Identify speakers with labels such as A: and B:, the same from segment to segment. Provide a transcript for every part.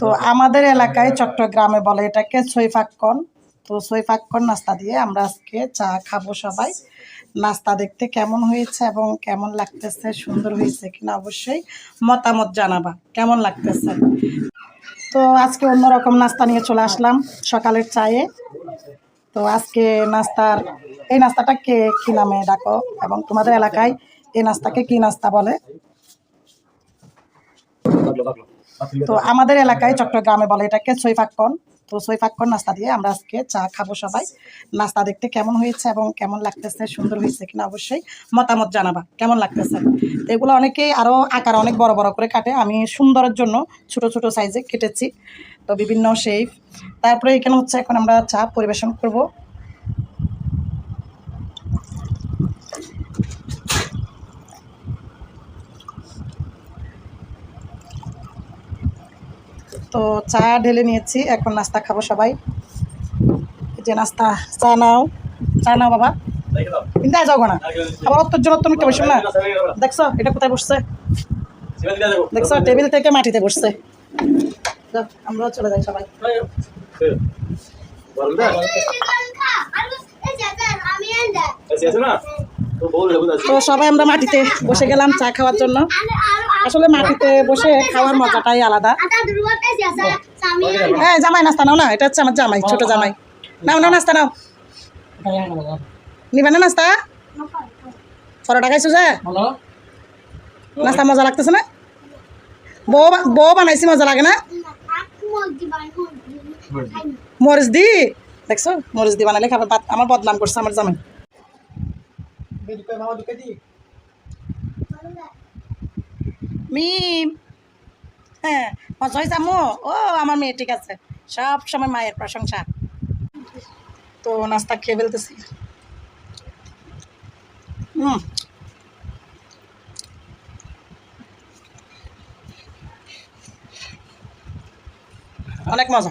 A: তো আমাদের এলাকায় চট্টগ্রামে বলে এটাকে সৈফাক্কন। তো সৈফাক্কন নাস্তা দিয়ে আমরা আজকে চা খাব সবাই। নাস্তা দেখতে কেমন হয়েছে এবং কেমন লাগতেছে সুন্দর হয়েছে কিনা অবশ্যই মতামত জানাবা। কেমন লাগতেছে? তো আজকে অন্যরকম নাস্তা নিয়ে চলে আসলাম সকালের চায়ে। তো আজকে নাস্তার এই নাস্তাটা কে কি নামে ডাকো? এবং তোমাদের এলাকায় এই নাস্তাকে কি নাস্তা বলে? তো আমাদের এলাকায় চট্টগ্রামে বলে এটাকে সৈফাক্কন। তো সৈফাক্কন নাস্তা দিয়ে আমরা আজকে চা খাব সবাই। নাস্তা দেখতে কেমন হয়েছে এবং কেমন লাগতেছে সুন্দর হয়েছে কিনা অবশ্যই মতামত জানাবা। কেমন লাগতেছে? তো এগুলো অনেকেই আরও আকার অনেক বড় বড় করে কাটে। আমি সুন্দরের জন্য ছোট ছোট সাইজে কেটেছি। তো বিভিন্ন শেপ তারপরে এখানে হচ্ছে এখন আমরা চা পরিবেশন করব। তো চা ঢেলে নিয়েছি। এখন নাস্তা খাব সবাই। যে নাস্তা চা নাও। চা নাও বাবা। কিন্তু যাও না আবার অত্তর জন্য তুমি কে বসো না দেখছ এটা কোথায় বসছে? দেখছ টেবিল থেকে মাটিতে বসছে। আমরাও চলে যাই সবাই। তো সবাই আমরা মাটিতে বসে গেলাম চা খাওয়ার জন্য। আসলে মাটিতে বসে খাওয়ার মজাটাই আলাদা। হ্যাঁ জামাই নাস্তা নাও না এটা হচ্ছে আমার জামাই ছোট জামাই। নাও নাও নাস্তা নাও। নিবে না নাস্তা? পরোটা খাইছো যে? নাস্তা মজা লাগতেছে না? বউ বা- বউ বানাইছি মজা লাগে না? মরিচ দি। দেখছ মরিচ দি বানাইলে খাবার আমার বদনাম করছে আমার জামাই। মিম হ্যাঁ মজা হয়েছে আম্মু ও আমার মেয়ে ঠিক আছে। সব সময় মায়ের প্রশংসা। তো নাস্তা খেয়ে ফেলতেছি। হুম। অনেক মজা।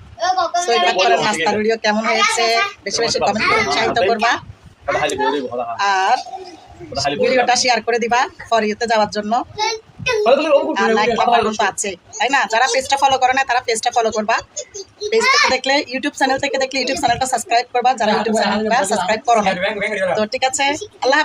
A: আর আছে, তাই না? যারা ফলো করে না, তারা ফলো করবা। থেকে দেখলে ইউটিউব চ্যানেল থেকে ইউটিউব চ্যানেলটা সাবস্ক্রাইব যারা ইউটিউব সাবস্ক্রাইব করো না। তো ঠিক আছে, আল্লাহ